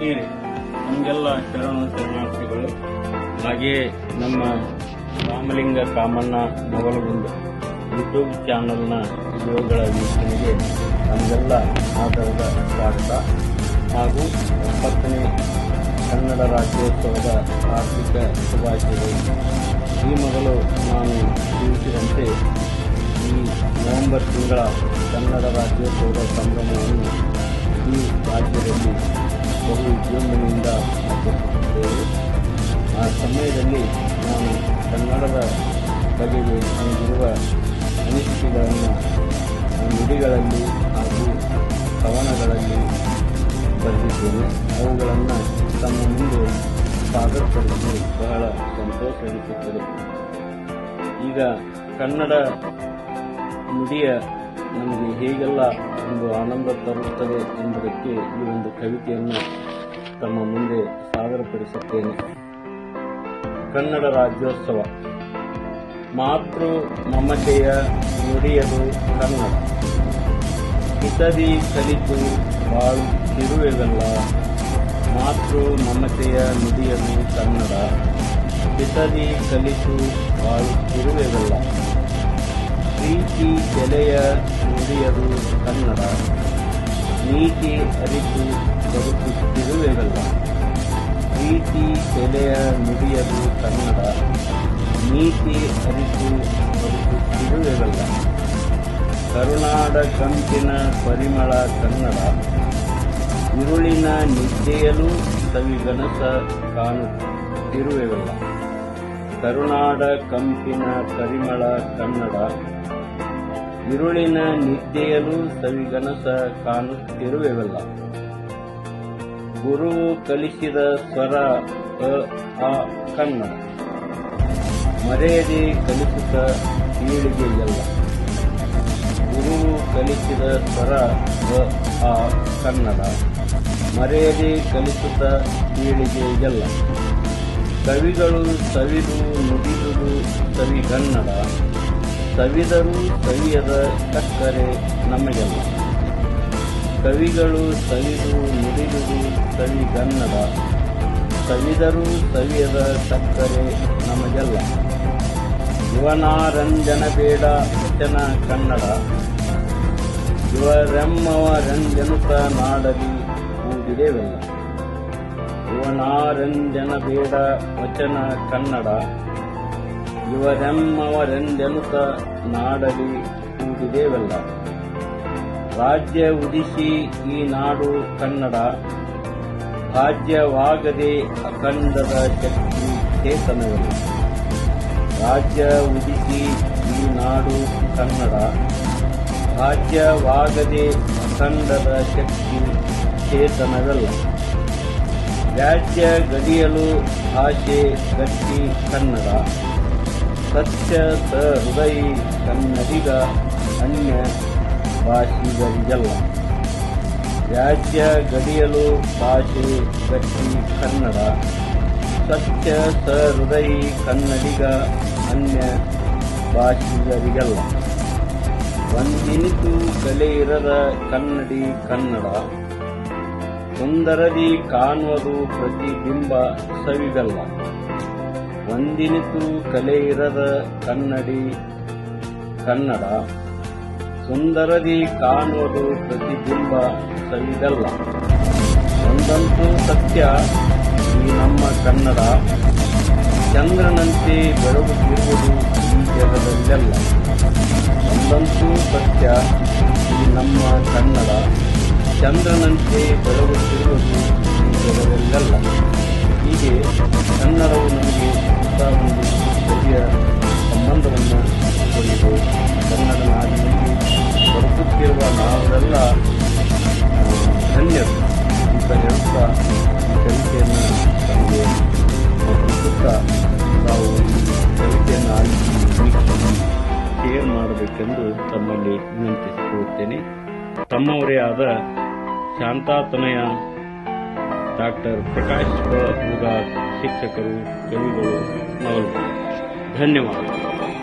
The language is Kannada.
ಕೇಳಿ. ನಮಗೆಲ್ಲ ಶರಣ ಶರಣಾರ್ಥಿಗಳು ಹಾಗೆಯೇ ನಮ್ಮ ರಾಮಲಿಂಗ ಕಾಮಣ್ಣ ಮೊಗಲಗುಂದ ಯೂಟ್ಯೂಬ್ ಚಾನಲ್ನ ವಿಡಿಯೋಗಳ ವೀಕ್ಷಣೆಗೆ ನಮಗೆಲ್ಲ ಆಧಾರದ ಸ್ವಾಗತ. ಹಾಗೂ ಎಪ್ಪತ್ತನೇ ಕನ್ನಡ ರಾಜ್ಯೋತ್ಸವದ ಆರ್ಥಿಕ ಶುಭಾಶಯಗಳು. ಈ ಮೊದಲು ನಾನು ತಿಳಿಸಿದಂತೆ ಈ ನವೆಂಬರ್ ತಿಂಗಳ ಕನ್ನಡ ರಾಜ್ಯೋತ್ಸವದ ಸಂಭ್ರಮವನ್ನು ಈ ರಾಜ್ಯದಲ್ಲಿ ಬಹು ವಿಜೃಂಭಣೆಯಿಂದ ಆಚರಿಸುತ್ತಿದ್ದೇವೆ ಆ ಸಮಯದಲ್ಲಿ ನಾನು ಕನ್ನಡದ ಬಗೆಗೆ ನನಗಿರುವ ಅನಿಸಿಕೆಗಳನ್ನು ನುಡಿಗಳಲ್ಲಿ ಹಾಗೂ ಕವನಗಳಲ್ಲಿ ಬರೆದಿದ್ದೇನೆ. ಅವುಗಳನ್ನು ತಮ್ಮ ಮುಂದೆ ಸಾದರಪಡಿಸಿ ಬಹಳ ಸಂತೋಷ ಅನಿಸುತ್ತದೆ ಈಗ ಕನ್ನಡ ನುಡಿಯ ನಮಗೆ ಹೇಗೆಲ್ಲ ಒಂದು ಆನಂದ ತರುತ್ತದೆ ಎಂಬುದಕ್ಕೆ ಈ ಒಂದು ಕವಿತೆಯನ್ನು ತಮ್ಮ ಮುಂದೆ ಸಾಗರಪಡಿಸುತ್ತೇನೆ ಕನ್ನಡ ರಾಜ್ಯೋತ್ಸವ. ಮಾತೃ ಮಮತೆಯ ನುಡಿಯದು ಕನ್ನಡ. ಹಿತದಿ ಕಲಿತು ಬಾಳುತ್ತಿರುವೆವಲ್ಲ ಮಾತೃ ಮಮತೆಯ ನುಡಿಯದು ಕನ್ನಡ. ಹಿತದಿ ಕಲಿತು ಬಾಳುತ್ತಿರುವೆವಲ್ಲ ಪ್ರೀತಿ ಬೆಲೆಯ ನುಡಿಯರು ಕನ್ನಡ. ನೀಕೆ ಅರಿತು ಬದುಕುತ್ತಿರುವೆಗಲ್ಲ ಪ್ರೀತಿ ಬೆಲೆಯ ನುಡಿಯರು ಕನ್ನಡ. ನೀಕೆ ಅರಿತು ಬದುಕುತ್ತಿರುವೆಗಲ್ಲ ಕರುಣಾಡ ಕಂಪಿನ ಪರಿಮಳ ಕನ್ನಡ. ಇರುಳಿನ ನಿದ್ದೆಯಲು ಸವಿಗನಸ ಕಾಣುತ್ತಿರುವೆವಲ್ಲ. ಕರುನಾಡ ಕಂಪಿನ ಪರಿಮಳ ಕನ್ನಡ. ഇരുಳಿನ ನಿದ್ದೆಯಲು ಸವಿಗನಸ ಕಾಣುತ್ತಿರುವೆವಲ್ಲ. ಗುರು ಕಲಿಸಿದ ಸ್ವರ ಅ, ಆ ಕನ್ನಡ ಮರೆಯದೆ ಕಲಿಸುತ್ತ ಪೀಳಿಗೆಯಲ್ಲ ಗುರು ಕಲಿಸಿದ ಸ್ವರ ಅ, ಆ ಕನ್ನಡ ಮರೆಯದೆ ಕಲಿಸುತ್ತ ಪೀಳಿಗೆಯಲ್ಲ ಕವಿಗಳು ಸವಿದು ನುಡಿದುದು ಸವಿಗನ್ನಡ ಸವಿದರೂ ಸವಿಯದ ಸಕ್ಕರೆ ನಮಗೆಲ್ಲ. ಕವಿಗಳು ಸವಿದು ನುಡಿದುದು ಸವಿಗನ್ನಡ ಸವಿದರೂ ಸವಿಯದ ಸಕ್ಕರೆ ನಮಗೆಲ್ಲ. ಯುವನಾರಂಜನ ಬೇಡ ವಚನ ಕನ್ನಡ. ಯುವರೆಮ್ಮವ ರಂಜನುತ ನಾಡಲಿ ಕೂಡಿದೆವೆಲ್ಲ ಯುವನಾರಂಜನ ಬೇಡ ವಚನ ಕನ್ನಡ. ಯುವರೆಮ್ಮವರೆಂದೆನುತ ನಾಡಲಿ ಕೂಡಿದೇವೆಲ್ಲ. ರಾಜ್ಯ ಉದಿಸಿ ಈ ನಾಡು ಕನ್ನಡ. ರಾಜ್ಯವಾಗದೆ ಅಖಂಡದ ಶಕ್ತಿ ಚೇತನವಿಲ್ಲ ರಾಜ್ಯ ಉದಿಸಿ ಈ ನಾಡು ಕನ್ನಡ. ರಾಜ್ಯವಾಗದೆ ಅಖಂಡದ ಶಕ್ತಿ ಚೇತನವಲ್ಲ. ರಾಜ್ಯ ಗಡಿಯಲು ಭಾಷೆ ಗಟ್ಟಿ ಕನ್ನಡ. ಸತ್ಯ ಸ ಹೃದಯ ಕನ್ನಡಿಗ ಅನ್ಯ ಭಾಷಿಗರಿಗಲ್ಲ ರಾಜ್ಯ ಗಡಿಯಲು ಭಾಷೆ ಗಟ್ಟಿ ಕನ್ನಡ ಸತ್ಯ ಸ ಹೃದಯ ಕನ್ನಡಿಗ ಅನ್ಯ ಭಾಷಿಗರಿಗೆಲ್ಲ ಒಂದಿನಿತು ಕಲೆ ಇರದ ಕನ್ನಡಿ ಕನ್ನಡ ಸುಂದರದಿ ಕಾಣುವುದು ಪ್ರತಿಬಿಂಬ ಸವಿಗಲ್ಲ ಒಂದಿನಿತು ಕಲೆ ಇರದ ಕನ್ನಡಿ ಕನ್ನಡ ಸುಂದರದಿ ಕಾಣುವುದು ಪ್ರತಿಬಿಂಬ ಸವಿದಲ್ಲ. ಒಂದಂತೂ ಸತ್ಯ ಈ ನಮ್ಮ ಕನ್ನಡ. ಚಂದ್ರನಂತೆ ಬೆಳಗುತ್ತಿರುವುದು ಈ ಜಗದಲ್ಲೆಲ್ಲ. ಒಂದಂತೂ ಸತ್ಯ ಈ ನಮ್ಮ ಕನ್ನಡ. ಚಂದ್ರನಂತೆ ಬೆಳಗುತ್ತಿರುವುದು ಈ ಜಗದಲ್ಲೆಲ್ಲ. ಹೀಗೆ ಕನ್ನಡವು ನಮಗೆ ಹೊಸ ಒಂದು ಸರಿಯ ಸಂಬಂಧವನ್ನು ಕೊಡಿತು ಕನ್ನಡ ನಾಡಿನಲ್ಲಿ ಬದುಕುತ್ತಿರುವ ನಾವೆಲ್ಲ ಧನ್ಯರು. ಅಂತ ಹೇಳುತ್ತಾ ಈ ಕವಿತೆಯನ್ನು ನಮಗೆ ಒಪ್ಪಿಸುತ್ತಾ ನಾವು ಈ ಆಲಿಸಿ ಶೇರ್ ಮಾಡಬೇಕೆಂದು ತಮ್ಮಲ್ಲಿ ವಿನಂತಿಸಿಕೊಳ್ಳುತ್ತೇನೆ. ತಮ್ಮವರೇ ಆದ ಶಾಂತಾತನಯ डॉक्टर प्रकाश मुगात शिक्षकरू कवी गळू धन्यवाद.